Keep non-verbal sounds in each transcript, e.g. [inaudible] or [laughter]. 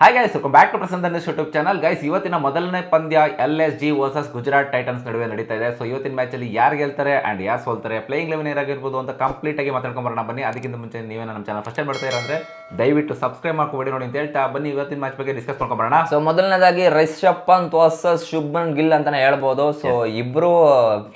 Hi guys back to Prasanna YouTube channel guys ಇವತ್ತಿನ ಮೊದಲನೇ ಪಂದ್ಯ L S G versus Gujarat titans ನಡುವೆ ನಡೀತಾ ಇದೆ. ಸೊ ಇವತ್ತಿನ ಮ್ಯಾಚ್ ಅಲ್ಲಿ ಯಾರು ಗೆಲ್ತಾರೆ ಅಂಡ್ ಯಾರು ಸೋಲ್ತಾರೆ ಪ್ಲೇಯಿಂಗ್ ಲೆವೆನ್ ಏನಾಗಿರ್ಬೋದು ಅಂತ ಕಂಪ್ಲೀಟ್ ಆಗಿ ಮಾತಾಡ್ಕೊಂಡ್ ಬರೋಣ. ಬನ್ನಿ ಅದಕ್ಕಿಂತ ಮುಂಚೆ ನೀವೇ ನಮ್ಮ ಚಾನಲ್ ಫಸ್ಟ್ ಟೈಮ್ ಮಾಡ್ತಾ ಇರಂದ್ರೆ ದಯವಿಟ್ಟು ಸಬ್ಸ್ಕ್ರೈಬ್ ಮಾಡ್ಕೊಬೇಡಿ ನೋಡಿ ಅಂತ ಹೇಳ್ತಾ ಬನ್ನಿ. ಇವತ್ತಿನ ಮ್ಯಾಚ್ ಬಗ್ಗೆ ಡಿಸ್ಕಸ್ ಮಾಡ್ಕೊಂಡ್ ಬರೋಣ. ಸೊ ಮೊದಲನೇದಾಗಿ ರಿಷಬ್ ಪಂತ್ ವರ್ಸಸ್ ಶುಭ್ಮನ್ ಗಿಲ್ ಅಂತಾನೆ ಹೇಳ್ಬೋದು. ಸೊ ಇಬ್ರು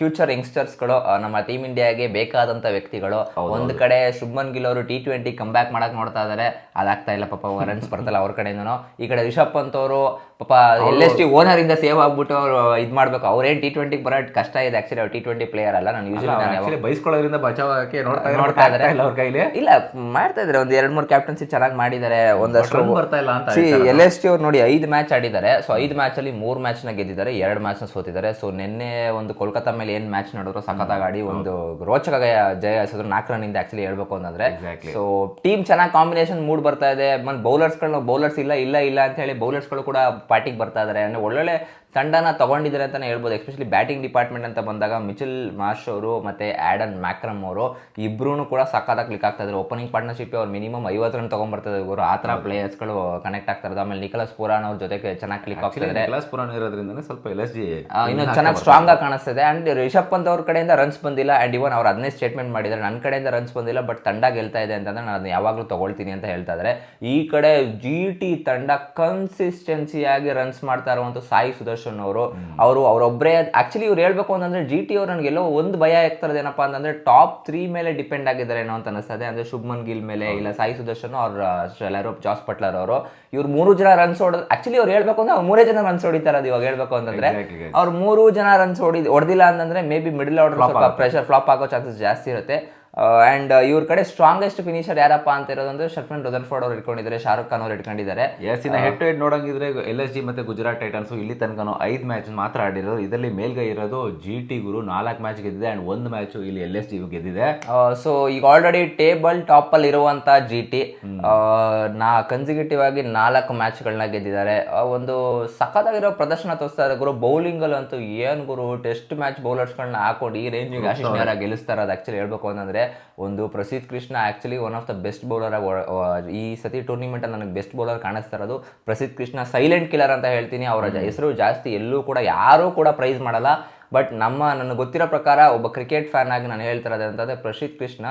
ಫ್ಯೂಚರ್ ಯಂಗ್ಸ್ಟರ್ಸ್ಗಳು ನಮ್ಮ ಟೀಮ್ ಇಂಡಿಯಾಗೆ ಬೇಕಾದಂತ ವ್ಯಕ್ತಿಗಳು. ಒಂದ್ ಕಡೆ ಶುಭ್ಮನ್ ಗಿಲ್ ಅವರು ಟಿ ಟ್ವೆಂಟಿ ಕಮ್ ಬ್ಯಾಕ್ ಮಾಡಕ್ ನೋಡ್ತಾ ಇದಾರೆ. ಅದಾಗ್ತಾ ಇಲ್ಲ ಪಾಪ ರನ್ಸ್ ಬರ್ತಲ್ಲ ಅವ್ರ ಕಡೆಯಿಂದನು. ಈ ಕಡೆ ರಿಷಬ್ ಪಂತ್ ಅವರು ಪಾಪ ಎಲ್ ಎಸ್ ಟಿ ಓನರ್ ಇಂದ ಸೇವ್ ಆಗ್ಬಿಟ್ಟು ಅವ್ರು ಇದ್ ಮಾಡ್ಬೇಕು. ಅವ್ರೇನ್ ಟಿ ಟ್ವೆಂಟಿ ಬರ ಕಷ್ಟ ಇದೆ ಆಕ್ಚುಲಿ ಅವ್ರು ಟಿ ಟ್ವೆಂಟಿ ಪ್ಲೇಯರ್ ಅಲ್ಲ ನಾನು ಯೂಸ್ ನಾನು ಬೈಸ್ಕೊಳ್ಳೋದ್ರಿಂದ ಬಚಾವಕ್ಕೆ ನೋಡ್ತಾ ನೋಡ್ತಾ. ಇಲ್ಲ ಅವ್ರ ಕೈಲಿ. ಇಲ್ಲ ಮಾಡ್ತಾ ಇದ್ರೆ. ಒಂದ್ ಎರಡ್ ಮೂರು ಕ್ಯಾಪ್ಟನ್ಸಿ ಚೆನ್ನಾಗಿ ಮಾಡಿದ್ದಾರೆ ಒಂದಷ್ಟು ಬರ್ತಾ ಇಲ್ಲ ಅಂತ ಎಲ್ ಎಸ್ ಟಿ ಅವ್ರು ನೋಡಿ ಐದು ಮ್ಯಾಚ್ ಆಡಿದ್ದಾರೆ. ಸೊ ಐದು ಮ್ಯಾಚ್ ಅಲ್ಲಿ ಮೂರು ಮ್ಯಾಚ್ನ ಗೆದ್ದಿದ್ದಾರೆ ಎರಡು ಮ್ಯಾಚ್ನ ಸೋತಿದ್ದಾರೆ. ಸೊ ನಿನ್ನೆ ಒಂದು ಕೋಲ್ಕತ್ತಾ ಮೇಲೆ ಏನ್ ಮ್ಯಾಚ್ ನೋಡಿದ್ರು? ಸಖತ್ತಾಗಿ ಆಡಿ ಒಂದು ರೋಚಕ ಜಯ ಹೆಸರು ನಾಲ್ಕು ರನ್ ಇಂದ ಆಕ್ಚುಲಿ ಹೇಳ್ಬೇಕು ಅಂತಂದ್ರೆ Exactly. ಸೊ ಟೀಮ್ ಚೆನ್ನಾಗಿ ಕಾಂಬಿನೇಷನ್ ಮೂಡ್ ಬರ್ತಾ ಇದೆ. ಬೌಲರ್ಸ್ ಬೌಲರ್ಸ್ ಇಲ್ಲ ಇಲ್ಲ ಇಲ್ಲ ಅಂತ ಹೇಳಿ ಬೌಲರ್ಸ್ಗಳು ಕೂಡ ಪಾರ್ಟಿಗೆ ಬರ್ತಾ ಇದಾರೆ. ಅಂದ್ರೆ ಒಳ್ಳೊಳ್ಳೆ ತಂಡನ ತಗೊಂಡಿದ್ದಾರೆ ಅಂತಲೇ ಹೇಳ್ಬೋದು. ಎಸ್ಪೆಷಲಿ ಬ್ಯಾಟಿಂಗ್ ಡಿಪಾರ್ಟ್ಮೆಂಟ್ ಅಂತ ಬಂದಾಗ ಮಿಚಿಲ್ ಮಾರ್ಷ್ ಅವರು ಮತ್ತು ಆ್ಯಡನ್ ಮ್ಯಾಕ್ರಮ್ ಅವರು ಇಬ್ಬರೂ ಕೂಡ ಸಕ್ಕತ್ತಾಗಿ ಕ್ಲಿಕ್ ಆಗ್ತಾ ಇದ್ರು. ಓಪನಿಂಗ್ ಪಾರ್ಟ್ನರ್ಶಿಪ್ ಅವ್ರು ಮಿನಿಮಮ್ ಐವತ್ತು ರನ್ ತಗೊಂಡ್ಬರ್ತಾರೆ ಇವರು. ಆ ಥರ ಪ್ಲೇಯರ್ಸ್ಗಳು ಕನೆಕ್ಟ್ ಆಗ್ತಾ ಇರೋದು. ಆಮೇಲೆ ನಿಖಲಸ್ ಪುರಾನ್ ಅವ್ರ ಜೊತೆಗೆ ಚೆನ್ನಾಗಿ ಕ್ಲಿಕ್ ಆಗ್ತಾ ಇದ್ದಾರೆ ಕ್ಲಾಸ್ ಪುರಾಣ ಇರೋದ್ರಿಂದ ಸ್ವಲ್ಪ ಎಲ್ ಎಸ್ ಜಿ ಇನ್ನು ಚೆನ್ನಾಗಿ ಸ್ಟ್ರಾಂಗ್ ಆಗಿ ಕಾಣಿಸ್ತಿದೆ. ಆ್ಯಂಡ್ ರಿಷಬ್ ಪಂತ್ ಅವ್ರ ಕಡೆಯಿಂದ ರನ್ಸ್ ಬಂದಿಲ್ಲ. ಆ್ಯಂಡ್ ಇವನ್ ಅವ್ರು ಅದನ್ನೇ ಸ್ಟೇಟ್ಮೆಂಟ್ ಮಾಡಿದ್ದಾರೆ. ನನ್ನ ಕಡೆಯಿಂದ ರನ್ಸ್ ಬಂದಿಲ್ಲ ಬಟ್ ತಂಡ ಗೆಲ್ತಾ ಇದೆ ಅಂತಂದ್ರೆ ನಾನು ಯಾವಾಗಲೂ ತೊಗೊಳ್ತೀನಿ ಅಂತ ಹೇಳ್ತಾ ಇದ್ದಾರೆ ಈ ಕಡೆ ಜಿ ಟಿ ತಂಡ ಕನ್ಸಿಸ್ಟೆನ್ಸಿಯಾಗಿ ರನ್ಸ್ ಮಾಡ್ತಾ ಇರುವಂಥ ಸಾಯಿ ಸುದರ್ಶನ್ ಅವರು ಅವರು ಅವರೊಬ್ಬರೇ ಆಕ್ಚುಲಿ ಇವ್ರು ಹೇಳ್ಬೇಕು ಅಂತಂದ್ರೆ ಜಿ ಟಿ ಅವ್ರು ನನಗೆಲ್ಲೋ ಒಂದು ಭಯ ಆಗ್ತಿರೋದು ಏನಪ್ಪ ಅಂತಂದ್ರೆ ಟಾಪ್ ತ್ರೀ ಮೇಲೆ ಡಿಪೆಂಡ್ ಆಗಿದ್ದಾರೆ ಏನೋ ಅಂತ ಅನಿಸ್ತದೆ ಅಂದ್ರೆ ಶುಭ್ಮನ್ ಗಿಲ್ ಮೇಲೆ ಇಲ್ಲ ಸಾಯಿ ಸುದರ್ಶನ್ ಅವ್ರ ಎಲ್ಲರೂ ಜಾಸ್ ಪಟ್ಲರ್ ಅವರು. ಇವ್ರು ಮೂರು ಜನ ರನ್ಸ್ ಹೊಡೆದು ಆಕ್ಚುಲಿ ಅವ್ರು ಹೇಳ್ಬೇಕು ಅಂದ್ರೆ ಅವ್ರು ಮೂರೇ ಜನ ರನ್ಸ್ ಹೊಡಿತಾರೆ ಅದು ಇವಾಗ ಹೇಳ್ಬೇಕು ಅಂತಂದ್ರೆ. ಅವ್ರು ಮೂರು ಜನ ರನ್ಸ್ ಹೊಡಿ ಹೊಡೆದಿಲ್ಲ ಅಂತಂದ್ರೆ ಮೇ ಬಿ ಮಿಡಲ್ ಆರ್ಡರ್ ಸ್ವಲ್ಪ ಪ್ರೆಷರ್ ಫ್ಲಾಪ್ ಆಗೋ ಚಾನ್ಸಸ್ ಜಾಸ್ತಿ ಇರುತ್ತೆ. ಅಂಡ್ ಇವ್ರ ಕಡೆ ಸ್ಟ್ರಾಂಗೆಸ್ಟ್ ಫಿನಿಷರ್ ಯಾರಪ್ಪ ಅಂತ ಇರೋದಂದ್ರೆ ಶರ್ಫನ್ ರುದರ್ಫೋರ್ಡ್ ಅವ್ರು ಇಟ್ಕೊಂಡಿದ್ದಾರೆ ಶಾರುಖ್ ಖಾನ್ ಅವ್ರು ಇಟ್ಕೊಂಡಿದ್ದಾರೆ. ಎಸ್ ಇನ್ನ ಹೆಡ್ ಟು ಹೆಡ್ ನೋಡಂಗಿದ್ರೆ ಎಲ್ ಎಸ್ ಜಿ ಮತ್ತೆ ಗುಜರಾತ್ ಟೈಟನ್ಸ್ ಇಲ್ಲಿ ತನಕ ಐದು ಮ್ಯಾಚ್ ಮಾತ್ರ ಆಡಿರೋದು. ಇದರಲ್ಲಿ ಮೇಲ್ಗೈ ಇರೋದು ಜಿ ಟಿ ಗುರು ನಾಲ್ಕು ಮ್ಯಾಚ್ ಗೆದ್ದಿದೆ ಅಂಡ್ ಒಂದು ಮ್ಯಾಚ್ ಇಲ್ಲಿ ಎಲ್ ಎಸ್ ಜಿ ಗೆದ್ದಿದೆ. ಸೊ ಈಗ ಆಲ್ರೆಡಿ ಟೇಬಲ್ ಟಾಪ್ ಅಲ್ಲಿ ಇರುವಂತಹ ಜಿ ಟಿ ನಾ ಕನ್ಸಿಕ್ಯೂಟಿವ್ ಆಗಿ ನಾಲ್ಕು ಮ್ಯಾಚ್ಗಳನ್ನ ಗೆದ್ದಿದ್ದಾರೆ. ಒಂದು ಸಖತ್ತಾಗಿರೋ ಪ್ರದರ್ಶನ ತೋರಿಸ್ತಾ ಇದ್ದಾರೆ ಗುರು. ಬೌಲಿಂಗ್ ಅಲ್ಲಿ ಅಂತೂ ಏನ್ ಗುರು ಟೆಸ್ಟ್ ಮ್ಯಾಚ್ ಬೌಲರ್ಸ್ಗಳನ್ನ ಹಾಕೊಂಡು ಈ ರೇಂಜಿಗೆ ಆಶೀಶ್ ಗೆಲ್ಲಿಸ್ತಾ ಇರೋದು ಆಕ್ಚುಲಿ ಹೇಳ್ಬೇಕು ಅಂತಂದ್ರೆ. ಒಂದು Prasidh Krishna actually one of the best bowler ಈ ಸತಿ ಟೂರ್ನಿಮೆಂಟಲ್ಲಿ ನನಗೆ ಬೆಸ್ಟ್ ಬೌಲರ್ ಕಾಣಿಸ್ತಾ ಇರೋದು ಪ್ರಸಿದ್ಧ ಕೃಷ್ಣ ಸೈಲೆಂಟ್ ಕಿಲ್ಲರ್ ಅಂತ ಹೇಳ್ತೀನಿ. ಅವರ ಹೆಸರು ಜಾಸ್ತಿ ಎಲ್ಲೂ ಕೂಡ ಯಾರೂ ಕೂಡ ಪ್ರೈಸ್ ಮಾಡಲ್ಲ. ಬಟ್ ನಮ್ಮ, ನನಗೆ ಗೊತ್ತಿರೋ ಪ್ರಕಾರ ಒಬ್ಬ ಕ್ರಿಕೆಟ್ ಫ್ಯಾನ್ ಆಗಿ ನಾನು ಹೇಳ್ತಾ ಅಂತಂದರೆ ಅಂತಂದ್ರೆ ಪ್ರಸಿದ್ಧ ಕೃಷ್ಣ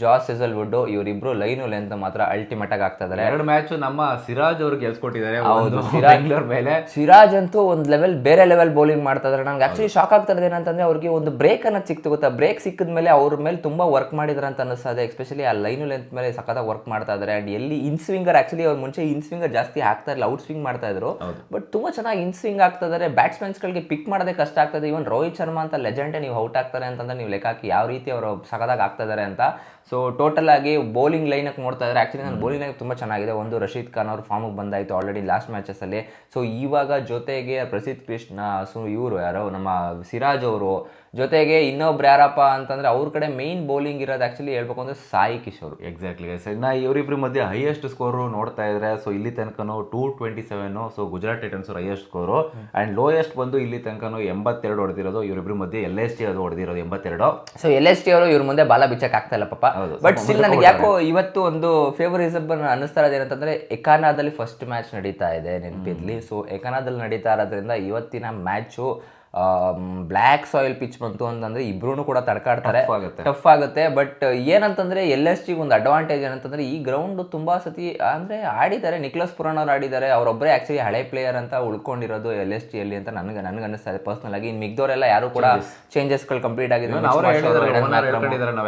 ಜಾಸ್ ಸಿಸಲ್ ವುಡ್ ಇವರಿಬ್ರು ಲೈನು ಲೆಂತ್ ಮಾತ್ರ ಅಲ್ಟಿಮೇಟ್ ಆಗಿ ಆಗ್ತಾ ಇದಾರೆ. ಎರಡು ಮ್ಯಾಚ್ ನಮ್ಮ ಸಿರಾಜ್ ಅವ್ರಿಗೆ ಗೆಲ್ಸ್ಕೊಟ್ಟಿದ್ದಾರೆ ಹೌದು. [laughs] ಬೆಂಗಳೂರು ಮೇಲೆ. ಸಿರಾಜ್ ಅಂತೂ ಒಂದು ಲೆವೆಲ್ ಬೇರೆ ಲೆವೆಲ್ ಬೌಲಿಂಗ್ ಮಾಡ್ತಾ ಇದಾರೆ. ನಂಗೆ ಆಕ್ಚುಲಿ ಶಾಕ್ ಆಗ್ತಾ ಇರೋದು ಏನಂತಂದ್ರೆ ಅವ್ರಿಗೆ ಒಂದು ಬ್ರೇಕ್ ಅನ್ನೋದು ಸಿಕ್ತು ಗೊತ್ತಾ? ಬ್ರೇಕ್ ಸಿಕ್ಕಿದ ಮೇಲೆ ಅವ್ರ ಮೇಲೆ ತುಂಬಾ ವರ್ಕ್ ಮಾಡಿದ್ರ ಅಂತ ಅನಿಸ್ತದೆ ಎಸ್ಪೆಷಲಿ ಆ ಲೈನು ಲೆಂತ್ ಮೇಲೆ ಸಖತ್ತಾಗಿ ವರ್ಕ್ ಮಾಡ್ತಾ ಇದಾರೆ. ಅಂಡ್ ಎಲ್ಲಿ ಇನ್ ಸ್ವಿಂಗರ್ ಆಕ್ಚುಲಿ ಅವ್ರ ಮುಂಚೆ ಇನ್ ಸ್ವಿಂಗರ್ ಜಾಸ್ತಿ ಆಗ್ತಾ ಇಲ್ಲ ಔಟ್ ಸ್ವಿಂಗ್ ಮಾಡ್ತಾ ಇದ್ರು. ಬಟ್ ತುಂಬಾ ಚೆನ್ನಾಗಿ ಇನ್ ಸ್ವಿಂಗ್ ಆಗ್ತಾ ಇದಾರೆ. ಬ್ಯಾಟ್ಸ್ಮನ್ಸ್ಗಳಿಗೆ ಪಿಕ್ ಮಾಡೋದೇ ಕಷ್ಟ ಆಗ್ತದೆ ಇವನ್ ರೋಹಿತ್ ಶರ್ಮಾ ಅಂತ ಲೆಜೆಂಡೇ ನೀವು ಔಟ್ ಆಗ್ತಾರೆ ಅಂತಂದ್ರೆ ನೀವು ಲೆಕ್ಕ ಹಾಕಿ ಯಾವ ರೀತಿ ಅವರು ಸಖತ್ತಾಗಿ ಆಗ್ತಾ ಇದಾರೆ ಅಂತ ಸೊ ಟೋಟಲ್ ಆಗಿ ಬೌಲಿಂಗ್ ಲೈನಕ್ಕೆ ನೋಡ್ತಾ ಇದ್ದಾರೆ ಆಕ್ಚುಲಿ ನಾನು ಬೌಲಿಂಗ್ ಲೈನ್ ತುಂಬ ಚೆನ್ನಾಗಿದೆ. ಒಂದು ರಶೀದ್ ಖಾನ್ ಅವ್ರ ಫಾರ್ಮಿಗೆ ಬಂದಾಯಿತು ಆಲ್ರೆಡಿ ಲಾಸ್ಟ್ ಮ್ಯಾಚಸಲ್ಲಿ ಸೊ ಇವಾಗ ಜೊತೆಗೆ ಪ್ರಸಿದ್ಧ ಕೃಷ್ಣ ಸೊ ಇವರು ಯಾರೋ? ನಮ್ಮ ಸಿರಾಜ್ ಅವರು. ಜೊತೆಗೆ ಇನ್ನೊಬ್ರು ಯಾರಪ್ಪ ಅಂತಂದ್ರೆ ಅವ್ರ ಕಡೆ ಮೈನ್ ಬೌಲಿಂಗ್ ಇರೋದು ಆಕ್ಚುಲಿ ಹೇಳ್ಬೇಕು ಅಂದ್ರೆ ಸಾಯಿ ಕಿಶೋರ್. ಎಕ್ಸಾಕ್ಟ್ಲಿ ಸರ್ ನಾ ಇವರಿಬ್ಬರ ಮಧ್ಯೆ ಹೈಯೆಸ್ಟ್ ಸ್ಕೋರ್ ನೋಡ್ತಾ ಇದ್ರೆ ಸೊ ಇಲ್ಲಿ ತನಕನು two twenty seven so Gujarat titans highest score and lowest ಬಂದು ಇಲ್ಲಿ ತನಕನು ಎಂಬತ್ತೆರಡು ಹೊಡೆದಿರೋದು ಇವರಿಬ್ಬರ ಮಧ್ಯೆ ಎಲ್ ಎಸ್ ಟಿ ಅದು ಹೊಡೆದಿರೋದು ಎಂಬತ್ತೆರಡು. ಸೊ ಎಲ್ ಎಸ್ ಟಿ ಅವರು ಇವ್ರ ಮುಂದೆ ಬಾಲ ಬಿಚ್ಚಕ್ ಆಗ್ತಾ ಇಲ್ಲ ಪಾಪ. ಬಟ್ ಸ್ಟಿಲ್ ನನಗೆ ಯಾಕೋ ಇವತ್ತು ಒಂದು ಫೇವರಿಸಮ್ ಅನ್ನಿಸ್ತಾ ಇರೋದು ಏನಂತಂದ್ರೆ ಎಕಾನಾದಲ್ಲಿ ಫಸ್ಟ್ ಮ್ಯಾಚ್ ನಡೀತಾ ಇದೆ ನೆನಪಿರ್ಲಿ. ಸೊ ಎಕಾನಾದಲ್ಲಿ ನಡೀತಾ ಇರೋದ್ರಿಂದ ಇವತ್ತಿನ ಮ್ಯಾಚು ಬ್ಲ್ಯಾಕ್ ಸಾಯಿಲ್ ಪಿಚ್ ಬಂತು ಅಂತಂದ್ರೆ ಇಬ್ರು ಕೂಡ ತಡ್ಕಾಡ್ತಾರೆ. ಟಫ್ ಆಗುತ್ತೆ. ಬಟ್ ಏನಂತಂದ್ರೆ ಎಲ್ ಎಸ್ ಜಿ ಒಂದು ಅಡ್ವಾಂಟೇಜ್ ಏನಂತಂದ್ರೆ ಈ ಗ್ರೌಂಡ್ ತುಂಬಾ ಸತಿ ಅಂದ್ರೆ ಆಡಿದ್ದಾರೆ ನಿಕ್ಲಸ್ ಪುರಾಣ ಅವ್ರು ಆಡಿದ್ದಾರೆ ಅವರೊಬ್ಬರೇ ಆಕ್ಚುಲಿ ಹಳೆ ಪ್ಲೇಯರ್ ಅಂತ ಉಳ್ಕೊಂಡಿರೋದು ಎಲ್ ಎಸ್ ಟಿ ಅಲ್ಲಿ ಅಂತ ನನಗೆ ನನಗೆ ಅನಿಸ್ತಾ ಇದೆ ಪರ್ಸನಲ್ ಆಗಿ. ಇನ್ನು ಮಿಗ್ದವರೆಲ್ಲ ಯಾರು ಕೂಡ ಚೇಂಜಸ್ಗಳು ಕಂಪ್ಲೀಟ್ ಆಗಿದೆ ನಾವು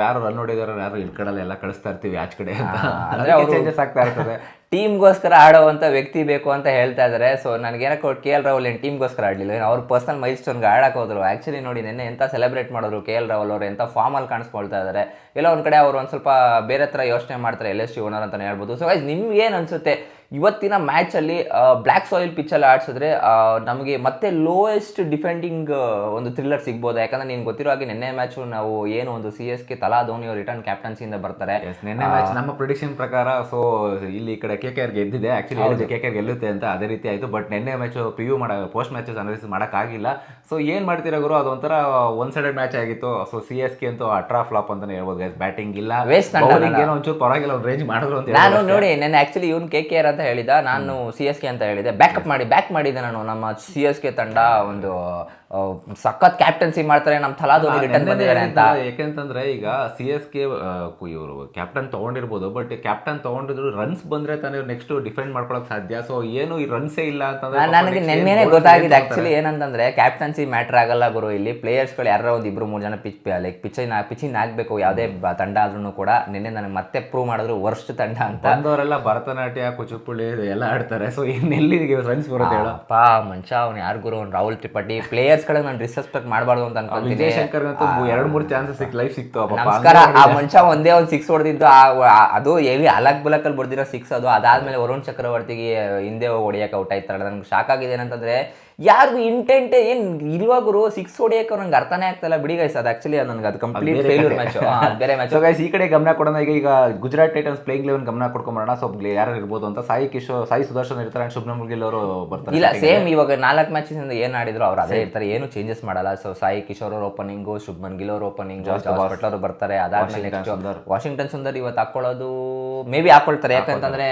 ಯಾರು ರನ್ ಹೊಡಿದಾರೆ ಯಾರು ಇಳ್ಕಡಲ್ಲ ಎಲ್ಲ ಕಳಿಸ್ತಾ ಇರ್ತೀವಿ ಆಚ್ ಕಡೆ ಅಂತ. ಅಂದ್ರೆ ಚೇಂಜಸ್ ಆಗ್ತಾ ಇರ್ತದೆ. [laughs] ಟೀಮ್ಗೋಸ್ಕರ ಆಡೋವಂಥ ವ್ಯಕ್ತಿ ಬೇಕು ಅಂತ ಹೇಳ್ತಾ ಇದ್ದಾರೆ ಸೊ ನನಗೇನಕ್ಕೆ ಕೆ ಎಲ್ ರಾಹುಲ್ ಏನು ಟೀಮ್ಗೋಸ್ಕರ ಆಡಲಿಲ್ಲ. ಅವ್ರ ಪರ್ಸನಲ್ ಮೈಲ್ ಸ್ಟೋನ್ಗೆ ಆಡಕ್ಕೆ ಹೋದ್ರು. ಆ್ಯಕ್ಚುಲಿ ನೋಡಿ, ನೆನ್ನೆ ಎಂತ ಸೆಲೆಬ್ರೇಟ್ ಮಾಡೋರು ಕೆ ಎಲ್ ರಾಹುಲ್ ಅವರು ಎಂಥ ಫಾರ್ಮಲ್ಲಿ ಕಾಣಿಸ್ಕೊಳ್ತಾ ಇದ್ದಾರೆ ಎಲ್ಲ ಒಂದು ಕಡೆ ಅವರು ಒಂದು ಸ್ವಲ್ಪ ಬೇರೆ ಥರ ಯೋಚನೆ ಮಾಡ್ತಾರೆ ಎಲ್ ಎಸ್ ಟಿ ಓನರ್ ಅಂತಲೇ ಹೇಳ್ಬೋದು. ಸೊ ಗೈಸ್ ನಿಮ್ಗೆ ಏನು ಅನಿಸುತ್ತೆ? ಇವತ್ತಿನ ಮ್ಯಾಚಲ್ಲಿ ಬ್ಲ್ಯಾಕ್ ಸಾಯಿಲ್ ಪಿಚ್ಚಲ್ಲಿ ಆಡಿಸಿದ್ರೆ ನಮಗೆ ಮತ್ತೆ ಲೋಯೆಸ್ಟ್ ಡಿಫೆಂಡಿಂಗ್ ಒಂದು ಥ್ರಿಲ್ಲರ್ ಸಿಗ್ಬೋದು. ಯಾಕಂದ್ರೆ ನೀನು ಗೊತ್ತಿರೋ ಹಾಗೆ ನಿನ್ನೆ ಮ್ಯಾಚು ನಾವು ಏನು ಒಂದು ಸಿ ಎಸ್ ಕೆ ತಲಾ ಧೋನಿ ಅವರು ರಿಟರ್ನ್ ಕ್ಯಾಪ್ಟನ್ಸಿಯಿಂದ ಬರ್ತಾರೆ. ನಿನ್ನೆ ಮ್ಯಾಚ್ ನಮ್ಮ ಪ್ರಿಡಿಕ್ಷನ್ ಪ್ರಕಾರ ಸೊ ಇಲ್ಲಿ ಈ ಕಡೆ ಕೆ ಕೆ ಆರ್ ಗೆದ್ದಿದೆ ಆಕ್ಚುಲಿ ಕೆ ಕೆ ಆರ್ ಗೆಲ್ಲುತ್ತೆ ಅಂತ ಅದೇ ರೀತಿ ಆಯಿತು. ಬಟ್ ನಿನ್ನೆ ಮ್ಯಾಚ್ ಪ್ರಿವ್ಯೂ ಮಾಡ ಪೋಸ್ಟ್ ಮ್ಯಾಚಸ್ ಅನಾಲಿಸಿಸ್ ಮಾಡೋಕ್ಕಾಗಿಲ್ಲ. ಸೊ ಏನು ಮಾಡ್ತೀರಾ ಗುರು? ಅದೊಂಥರ ಒನ್ ಸೈಡೆಡ್ ಮ್ಯಾಚ್ ಆಗಿತ್ತು. ಸೊ ಸಿ ಎಸ್ ಕೆ ಅಂತೂ ಅಟ್ರಾ ಫ್ಲಾಪ್ ಅಂತಲೇ ಹೇಳ್ಬೋದು ಬ್ಯಾಟಿಂಗ್ ಇಲ್ಲ. ವೇಸ್ಟ್ ಏನೋ ಒಂಚೂರು ಪರವಾಗಿಲ್ಲ ಒಂದು ರೇಂಜ್ ಮಾಡಿದ್ರು ಅಂತ ನಾನು ನೋಡಿ ನೆನ್ನೆ ಆ್ಯಕ್ಚುಲಿ ಇವ್ನು ಕೆ ಕೆ ಆರ್ ಅಂತ ಹೇಳಿದ ನಾನು ಸಿ ಎಸ್ ಕೆ ಅಂತ ಹೇಳಿದೆ. ಬ್ಯಾಕಪ್ ಮಾಡಿ ಬ್ಯಾಕ್ ಮಾಡಿದೆ ನಾನು ನಮ್ಮ ಸಿ ಎಸ್ ಕೆ ತಂಡ ಒಂದು ಸಖತ್ ಕ್ಯಾಪ್ಟನ್ಸಿ ಮಾಡ್ತಾರೆ ನಮ್ಮ ಥಲಾದೋನಿ ರಿಟರ್ನ್ ಬಂದಿದ್ದಾರೆ ಅಂತ. ಯಾಕೆಂತಂದ್ರೆ ಈಗ ಸಿ ಎಸ್ ಕೆ ಇವರು ಕ್ಯಾಪ್ಟನ್ ತಗೊಂಡಿರ್ಬೋದು ಬಟ್ ಕ್ಯಾಪ್ಟನ್ ತಗೊಂಡಿದ್ರು ರನ್ಸ್ ಬಂದ್ರೆ ತಾನೇ ನೆಕ್ಸ್ಟ್ ಡಿಫೆಂಡ್ ಮಾಡ್ಕೊಳಕ್ ಸಾಧ್ಯ. ಸೊ ಏನು ಈ ರನ್ಸೇ ಇಲ್ಲ ಅಂತಂದ್ರೆ ನನಗೆ ನೆನ್ನೆನೆ ಗೊತ್ತಾಗಿದೆ ಆಕ್ಚುಲಿ ಏನಂತಂದ್ರೆ ಕ್ಯಾಪ್ಟನ್ಸಿ ಮ್ಯಾಟರ್ ಆಗಲ್ಲ ಗುರು ಇಲ್ಲಿ. ಪ್ಲೇಯರ್ಸ್ಗಳು ಯಾರೋ ಒಂದು ಇಬ್ರು ಮೂರು ಜನ ಪಿಚ್ ಲೈಕ್ ಪಿಚ್ಚಿನ ಪಿಚಿನ ಆಗ್ಬೇಕು ಯಾವುದೇ ತಂಡ ಆದ್ರೂ ಕೂಡ. ನಿನ್ನೆ ನನಗೆ ಮತ್ತೆ ಪ್ರೂವ್ ಮಾಡಿದ್ರು ವರ್ಷ ತಂಡ ಅಂತ. ಬಂದವರೆಲ್ಲ ಭರತನಾಟ್ಯ ಕುಚುಪುಳಿ ಎಲ್ಲ ಆಡ್ತಾರೆ. ಸೊ ಇನ್ನೆಲ್ಲಿ ರನ್ಸ್ ಬರುತ್ತೆ ಪಾ ಮನುಷ್ಯ ಅವ್ನು ಯಾರು ಗುರು? ಅವ್ನು ರಾಹುಲ್ ತ್ರಿಪಾಠಿ. ಪ್ಲೇಯರ್ಸ್ ಗಳಿಗೆ ನಾನು ಡಿಸ್ರೆಸ್ಪೆಕ್ಟ್ ಮಾಡಬಾರ್ದು ಅಂತ ಅನ್ಕೊಂತೀನಿ. ವಿಜಯ್ ಶಂಕರ್ಗಂತೂ ಎರಡ್ ಮೂರು ಚಾನ್ಸಸ್ ಸಿಕ್ ಲೈಫ್ ಸಿಕ್ತು. ನಮಸ್ಕಾರ ಆ ಮನುಷ್ಯ ಒಂದೇ ಒಂದು ಸಿಕ್ಸ್ ಹೊಡೆದಿದ್ದು ಆ ಅದು ಎವಿ ಅಲಕ್ ಬುಲಕಲ್ಲಿ ಬಡ್ದಿರೋ ಸಿಕ್ಸ್ ಅದು. ಅದಾದ್ಮೇಲೆ ವರುಣ್ ಚಕ್ರವರ್ತಿಗೆ ಹಿಂದೆ ಹೊಡಿಯಕ್ಕೆ ಔಟ್ ಆಯ್ತಾರಲ್ಲ. ನನಗೆ ಶಾಕ್ ಆಗಿದೆ ಏನಂತಂದ್ರೆ ಯಾರಿಗೂ ಇಂಟೆಂಟ್ ಏನ್ ಇಲ್ವಾಗ್ರು ಸಿಕ್ಸ್ ಹೊಡಿಯಕ್ಕೆ ನಂಗೆ ಅರ್ಥನೇ ಆಗ್ತಲ್ಲ. ಬಿಡಿ ಗೈಸ್ ಅದು ಆಕ್ಚುಲಿ ನನಗೆ ಅದು ಕಂಪ್ಲೀಟ್ ಫೇಲ್ಯೂರ್ ಮ್ಯಾಚ್ ಬೇರೆ ಮ್ಯಾಚ್ ಗೈಸ್ ಈ ಕಡೆ ಗಮನ ಕೊಡೋಣ. ಈಗ ಈಗ ಗುಜರಾತ್ ಟೈಟನ್ಸ್ ಪ್ಲೇಯಿಂಗ್ ಲೆವೆನ್ ಗಮನ ಕೊಡ್ಕೊಂಬರೋಣ. ಸೊ ಯಾರು ಇರ್ಬೋದು ಅಂತ. ಸಾಯಿ ಕಿಶೋರ್ ಸಾಯಿ ಸುದರ್ಶನ್ ಇರ್ತಾರೆ ಆ್ಯಂಡ್ ಶುಭ್ನಮ್ ಗಿಲ್ ಅವರು ಬರ್ತಾರೆ ಇಲ್ಲ ಸೇಮ್ ಇವಾಗ ನಾಲ್ಕು ಮ್ಯಾಚಸ್ ಇಂದ ಏನ್ ಆಡಿದ್ರು ಅವ್ರು ಅದೇ ಇರ್ತಾರೆ. ಏನು ಚೇಂಜಸ್ ಮಾಡಲ್ಲ. ಸೊ ಸಾಯಿ ಕಿಶೋರ್ ಅವ್ರ ಓಪನಿಂಗು ಶುಭ್ಮನ್ ಗಿಲ್ ಅವ್ರ ಓಪನಿಂಗ್ ಬಟ್ಲರ್ ಬರ್ತಾರೆ. ಅದಾದ್ಮೇಲೆ ನೆಕ್ಸ್ಟ್ ವಾಷಿಂಗ್ಟನ್ ಸುಂದರ್ ಇವತ್ತು ಹಾಕೊಳ್ಳೋದು ಮೇ ಬಿ ಹಾಕೊಳ್ತಾರೆ. ಯಾಕಂತಂದ್ರೆ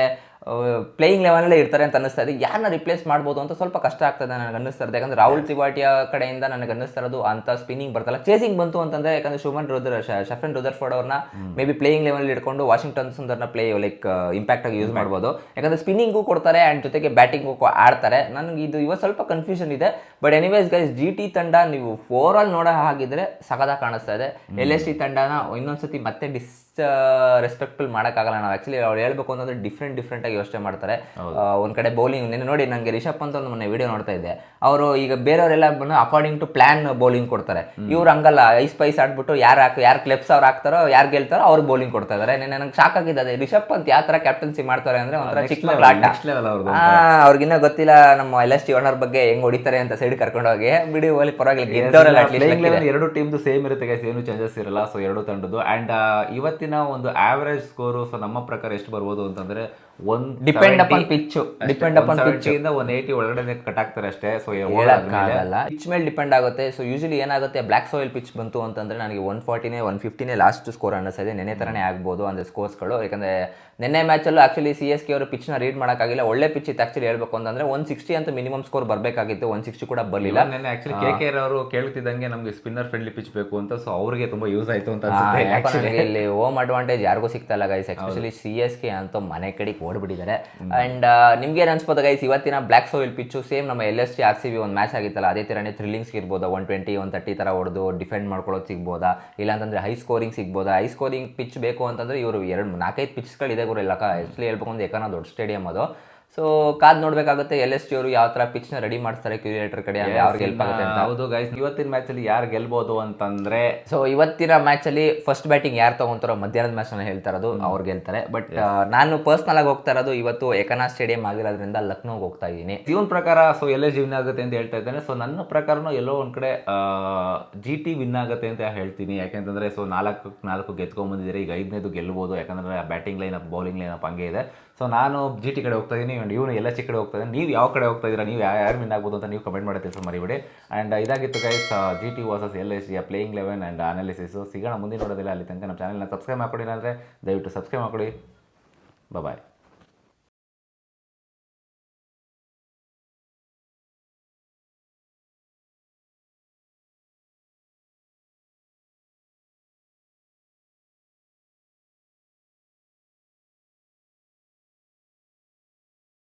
ಪ್ಲೇಯಿಂಗ್ ಲೆವೆನಲ್ಲೇ ಇರ್ತಾರೆ ಅಂತ ಅನ್ನಿಸ್ತಾ ಇದೆ. ಯಾರನ್ನ ರಿಪ್ಲೇಸ್ ಮಾಡ್ಬೋದು ಅಂತ ಸ್ವಲ್ಪ ಕಷ್ಟ ಆಗ್ತದೆ ನನಗೆ ಅನ್ನಿಸ್ತಾ ಇದೆ. ಯಾಕಂದ್ರೆ ರಾಹುಲ್ ತಿವಾಟಿಯ ಕಡೆಯಿಂದ ನನಗೆ ಅನ್ನಿಸ್ತಾ ಇರೋದು ಅಂತ ಸ್ಪಿನ್ನಿಂಗ್ ಬರ್ತಲ್ಲ. ಚೇಸಿಂಗ್ ಬಂತು ಅಂತಂದ್ರೆ ಯಾಕಂದ್ರೆ ಶುಮನ್ ರುದ್ರ ಶಫನ್ ರುದರ್ಫೋರ್ಡ್ ಅವ್ರನ್ನ ಮೇ ಬಿ ಪ್ಲೇಯಿಂಗ್ ಲೆವೆಲ್ ಇಟ್ಕೊಂಡು ವಾಷಿಂಗ್ಟನ್ ಸುಂದರ್ನ ಪ್ಲೇ ಲೈಕ್ ಇಂಪ್ಯಾಕ್ಟ್ ಆಗಿ ಯೂಸ್ ಮಾಡ್ಬೋದು. ಯಾಕಂದ್ರೆ ಸ್ಪಿನ್ನಿಂಗು ಕೊಡ್ತಾರೆ ಆ್ಯಂಡ್ ಜೊತೆಗೆ ಬ್ಯಾಟಿಂಗು ಆಡ್ತಾರೆ. ನನಗೆ ಇದು ಇವತ್ತು ಸ್ವಲ್ಪ ಕನ್ಫ್ಯೂಷನ್ ಇದೆ. But anyways guys G T ತಂಡ ನೀವು ಓವರ್ ಆಲ್ ನೋಡೋ ಹಾಗಿದ್ರೆ ಸಗದ ಕಾಣಿಸ್ತಾ ಇದೆ. ಎಲ್ ಎಸ್ ಟಿ ತಂಡನ ಇನ್ನೊಂದ್ಸತಿ ಮತ್ತೆ ಡಿಸ್ ರೆಸ್ಪೆಕ್ಟ್ಫುಲ್ ಮಾಡೋಕ್ಕಾಗಲ್ಲ. ನಾವು ಆ್ಯಕ್ಚುಲಿ ಅವ್ರು ಹೇಳ್ಬೇಕು ಅಂತಂದ್ರೆ ಡಿಫ್ರೆಂಟ್ ಡಿಫ್ರೆಂಟ್ ಆಗಿ ಯೋಚನೆ ಮಾಡ್ತಾರೆ. ಒಂದು ಕಡೆ ಬೌಲಿಂಗ್ ನಿನ್ನೆ ನೋಡಿ ನನಗೆ ರಿಷಬ್ ಅಂತ ಒಂದು ಮೊನ್ನೆ ವಿಡಿಯೋ ನೋಡ್ತಾ ಇದ್ದೆ. ಅವರು ಈಗ ಬೇರೆಯವರೆಲ್ಲ ಬಂದು ಅಕಾರ್ಡಿಂಗ್ ಟು ಪ್ಲಾನ್ ಬೌಲಿಂಗ್ ಕೊಡ್ತಾರೆ. ಇವ್ರು ಹಂಗಲ್ಲ ಐಸ್ ಪೈಸ್ ಆಡ್ಬಿಟ್ಟು ಯಾರು ಹಾಕ್ ಯಾರು ಕ್ಲೆಪ್ಸ್ ಅವ್ರು ಹಾಕ್ತಾರೋ ಯಾರು ಗೆಲ್ತಾರೋ ಅವ್ರು ಬೌಲಿಂಗ್ ಕೊಡ್ತಾ ಇದ್ದಾರೆ ನಿನ್ನೆ ನಂಗೆ ಶಾಕ್ ಆಗಿದೆ. ಅದೇ ರಿಷಬ್ ಅಂತ ಯಾವ ಥರ ಕ್ಯಾಪ್ಟನ್ಸಿ ಮಾಡ್ತಾರೆ ಅಂದ್ರೆ ಒಂಥರ ಚಿಕ್ಕ ಮಕ್ಳ ಆಟ. ಅವ್ರಿಗಿನ್ನ ಗೊತ್ತಿಲ್ಲ ನಮ್ಮ ಎಲ್ ಎಸ್ ಟಿ ಓನರ್ ಬಗ್ಗೆ ಹೆಂಗ್ ಹೊಡಿತಾರೆ ಅಂತ ಸೈಡ್ ಕರ್ಕೊಂಡೋಗಿ ಬಿಡಿ ಅಲ್ಲಿ ಪರವಾಗಿಲ್ಲ ಗೆದ್ದವರೆಲ್ಲ ಎರಡು ಟೀಮ್ದು ಸೇಮ್ ಇರುತ್ತೆ ಗೈಸ್ ಏನು ಚೇಂಜಸ್ ಇರಲ್ಲ. ಸೊ ಎರಡು ತಂಡದ್ದು. ಅಂಡ್ ಇವತ್ತಿನ ಒಂದು ಆವರೇಜ್ ಸ್ಕೋರು ಸೊ ನಮ್ಮ ಪ್ರಕಾರ ಎಷ್ಟು ಬರ್ಬೋದು ಅಂತಂದ್ರೆ one depend upon pitch depend upon pitch ಇಂದ ಒನ್ ಏಯ್ಟಿ ಒಳಗಡೆ ಕಟ್ ಆಗ್ತಾರೆ ಅಷ್ಟೇ. ಸೊ ಆಗಲ್ಲ ಪಿಚ್ ಮೇಲೆ ಡಿಪೆಂಡ್ ಆಗುತ್ತೆ. ಸೊ ಯೂಶಲಿ ಏನಾಗುತ್ತೆ ಬ್ಲಾಕ್ ಸಾಯಿಲ್ ಪಿಚ್ ಬಂತು ಅಂತಂದ್ರೆ ನನಗೆ ಒನ್ ಫಾರ್ಟಿನೇ ಒನ್ ಫಿಫ್ಟಿನೇ ಲಾಸ್ಟ್ ಸ್ಕೋರ್ ಅನ್ನಿಸ್ತದೆ. ನೆನೆ ತರನೇ ಆಗ್ಬೋದು ಅಂದ್ರೆ ಸ್ಕೋರ್ಸ್ಗಳು ಯಾಕಂದ್ರೆ ನೆನ್ನೆ ಮ್ಯಾಚಲ್ಲೂ ಆಕ್ಚುಲಿ ಸಿ ಎಸ್ ಕೆ ಅವರು ಪಿಚ್ನ ರೀಡ್ ಮಾಡೋಕ್ಕಾಗಿಲ್ಲ. ಒಳ್ಳೆ ಪಿಚ್ ಇತ್ತು ಆಕ್ಚುಲಿ ಹೇಳ್ಬೇಕು ಅಂತಂದ್ರೆ ಒನ್ ಸಿಕ್ಸ್ಟಿ ಅಂತ ಮಿನಿಮಮ್ ಸ್ಕೋರ್ ಬರಬೇಕಾಗಿತ್ತು. ಒನ್ ಸಿಕ್ಸ್ಟಿ ಕೂಡ ಬರಲಿಲ್ಲ. ನೆನ್ನೆ ಆಕ್ಚುಲಿ ಕೆ ಕೆ ಅವರು ಕೇಳ್ತಿದ್ದಂಗೆ ನಮಗೆ ಸ್ಪಿನ್ನರ್ ಫ್ರೆಂಡ್ಲಿ ಪಿಚ್ ಬೇಕು ಅಂತ ಸೊ ಅವ್ರಿಗೆ ತುಂಬಾ ಯೂಸ್ ಆಯ್ತು ಅಂತ ಇಲ್ಲಿ ಹೋಮ್ ಅಡ್ವಾಂಟೇಜ್ ಯಾರಿಗೂ ಸಿಗ್ತಾ ಇಲ್ಲ guys especially C S K ಅಂತ ಮನೆ ಕಡೆಗೆ ಓಡ್ಬಿಟ್ಟಿದ್ದಾರೆ. ಅಂಡ್ ನಿಮ್ಗೆ ಏನು ಅನ್ಸ್ಬೋದು ಗೈಸ್ ಇವತ್ತಿನ ಬ್ಲಾಕ್ ಸೋಯಿಲ್ ಪಿಚ್ಚು ಸೇಮ್ ನಮ್ಮ L S T R C B ಒಂದು ಮ್ಯಾಚ್ ಆಗಿತ್ತಲ್ಲ ಅದೇ ಥರನೇ ಥ್ರಿಲ್ಲಿಂಗ್ಸ್ ಇರ್ಬೋದು ಒನ್ ಟ್ವೆಂಟಿ ಒನ್ ತರ್ಟಿ ಥರ ಹೊಡೆದು ಡಿಫೆಂಡ್ ಮಾಡ್ಕೊಳ್ಳೋದು ಸಿಗ್ಬೋದಾ? ಇಲ್ಲಾಂತಂದ್ರೆ ಹೈ ಸ್ಕೋರಿಂಗ್ ಸಿಗ್ಬೋದಾ? ಹೈ ಸ್ಕೋರಿಂಗ್ ಪಿಚ್ ಬೇಕು ಅಂತಂದ್ರೆ ಇವರು ಎರಡು ನಾಲ್ಕೈದು ಪಿಚ್ಗಳಿದೆ ಗುರು ಇಲ್ಲ ಆ್ಯಕ್ಚುಲಿ ಹೇಳ್ಬೇಕು ಅಂದ್ರೆ ಯಾಕಂದ್ರೆ ದೊಡ್ಡ ಸ್ಟೇಡಿಯಂ ಅದು. ಸೊ ಕಾದ್ ನೋಡ್ಬೇಕಾಗುತ್ತೆ ಎಲ್ ಎಸ್ ಟಿ ಅವರು ಯಾವ ತರ ಪಿಚ್ನ ರೆಡಿ ಮಾಡ್ತಾರೆ ಕ್ಯೂರಿಯೇಟರ್ ಕಡೆ ಅವ್ರಿಗೆ ಹೆಲ್ಪ್ ಆಗುತ್ತೆ ಅಂತ. ಹೌದು ಗೈಸ್ ಇವತ್ತಿನ ಮ್ಯಾಚ್ ಅಲ್ಲಿ ಯಾರು ಗೆಲ್ಬಹುದು ಅಂತಂದ್ರೆ ಸೊ ಇವತ್ತಿನ ಮ್ಯಾಚ್ ಅಲ್ಲಿ ಫಸ್ಟ್ ಬ್ಯಾಟಿಂಗ್ ಯಾರು ತಗೊಂತಾರೋ ಮಧ್ಯಾಹ್ನದ ಮ್ಯಾಚ್ ಅನ್ನ ಹೇಳ್ತಾ ಇರೋದು ಅವ್ರು ಗೆಲ್ತಾರೆ. ಬಟ್ ನಾನು ಪರ್ಸನಲ್ ಆಗಿ ಹೋಗ್ತಾ ಇರೋದು ಇವತ್ತು ಏಕನಾ ಸ್ಟೇಡಿಯಂ ಆಗಿರೋದ್ರಿಂದ ಲಕ್ನೋಗೆ ಹೋಗ್ತಾ ಇದ್ದೀನಿ. ಇವನ್ ಪ್ರಕಾರ ಸೊ ಎಲ್ಲೇ ವಿನ್ ಆಗುತ್ತೆ ಅಂತ ಹೇಳ್ತಾ ಇದ್ದೇನೆ. ಸೊ ನನ್ನ ಪ್ರಕಾರನೂ ಎಲ್ಲೋ ಒಂದ್ ಕಡೆ ಜಿ ಟಿ ವಿನ್ ಆಗುತ್ತೆ ಅಂತ ಹೇಳ್ತೀನಿ. ಯಾಕೆಂತಂದ್ರೆ ಸೊ ನಾಲ್ಕು ನಾಲ್ಕು ಗೆದ್ಕೊಂಡ್ಬಂದಿದ್ದೀರಿ ಈಗ ಐದನೇದು ಗೆಲ್ಬಹುದು ಯಾಕಂದ್ರೆ batting line up bowling line up ಹಂಗೆ ಇದೆ. ಸೊ ನಾನು ಜಿ ಟಿ ಕಡೆ ಹೋಗ್ತಾ ಇದ್ದೀನಿ. And ಇವನು ಎಲ್ಲ ಕಡೆ ಹೋಗ್ತಾ ನೀವು ಯಾವ ಕಡೆ ಹೋಗ್ತಾ ಇದ್ದೀರಾ? ನೀವು ಯಾರು ವಿನ್ ಆಗ್ಬೋದು ಅಂತ ನೀವು ಕಮೆಂಟ್ ಮಾಡ್ತೀವಿ ಸರ್, ಮರಿಬೇಡಿ. ಆ್ಯಂಡ್ ಇದಾಗಿತ್ತು guys G T versus L S ಜಿಯ playing eleven and analysis ಸಿಗೋಣ ಮುಂದೆ ನೋಡೋದಿಲ್ಲ ಅಲ್ಲಿ ತನಕ ನಮ್ಮ ಚಾನಲ್ನ ಸಬ್ಸ್ಕ್ರೈಬ್ ಮಾಡ್ಕೊಡಿ ಅಂದರೆ ದಯವಿಟ್ಟು ಸಬ್ಸ್ಕ್ರೈಬ್ ಮಾಡ್ಕೊಳ್ಳಿ ಬಾಯ್